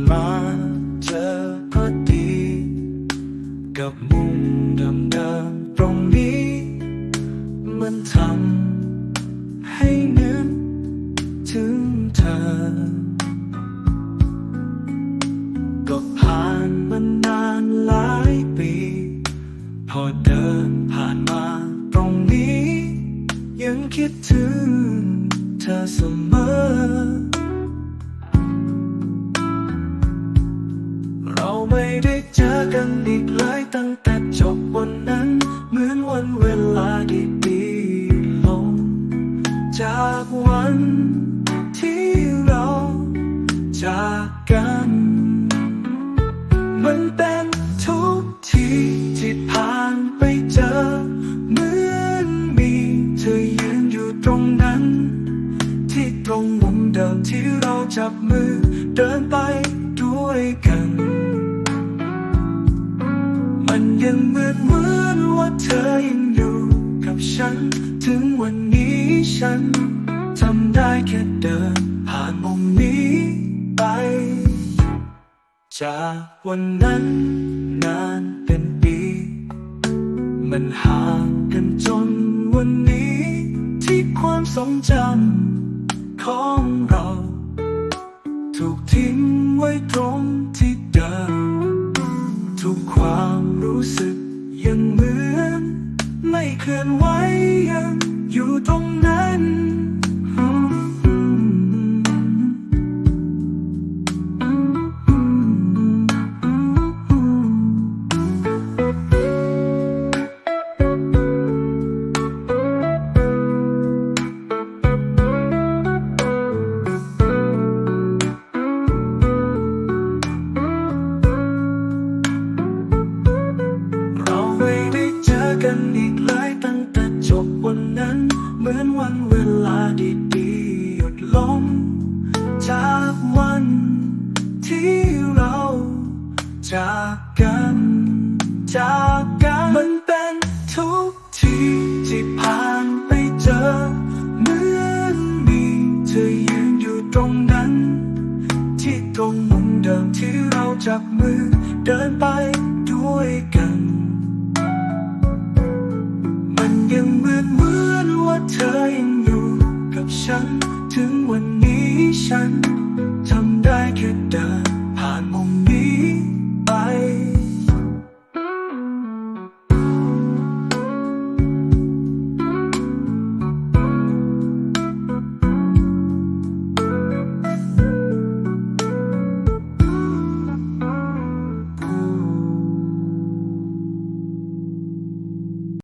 านมาเจอพอดี กับมุมเดิมๆตรงนี้ มันทำให้นึกถึงเธอ ก็ผ่านมานานหลายปี พอเดินผ่านมาตรงนี้ ยังคิดถึงเธอเสมอ กันอีกเลยตั้งแต่จบวันนั้น เหมือนวันเวลาดีๆลง จากวันที่เราจากกัน มันเป็นทุกทีที่ผ่านไปเจอ เหมือนมีเธอยืนอยู่ตรงนั้น ที่ตรงมุมเดิมที่เราจับมือเดินไปด้วยกัน ยังเหมือนเหมือนว่าเธอยังอยู่กับฉัน ถึงวันนี้ฉันทำได้แค่เดินผ่านมุมนี้ไป จากวันนั้นนานเป็นปี มันห่างกันจนวันนี้ ที่ความทรงจำของเรา ถูกทิ้งไว้ตรงที่ ลื่อนไหวยังอยู่ตรงนั้น เราไม่ได้เจอกันอีกเลย เวันเวลาดีๆหยุดลง จากวันที่เราจากกัน จากกันมันเป็นทุกทีที่ผ่านไปเจอ เหมือนมีเธอยืนอยู่ตรงนั้น ที่ตรงมุมเดิมที่เราจับมือเดินไปด้วยกัน เธอยังอยู่กับฉัน ถึงวันนี้ฉัน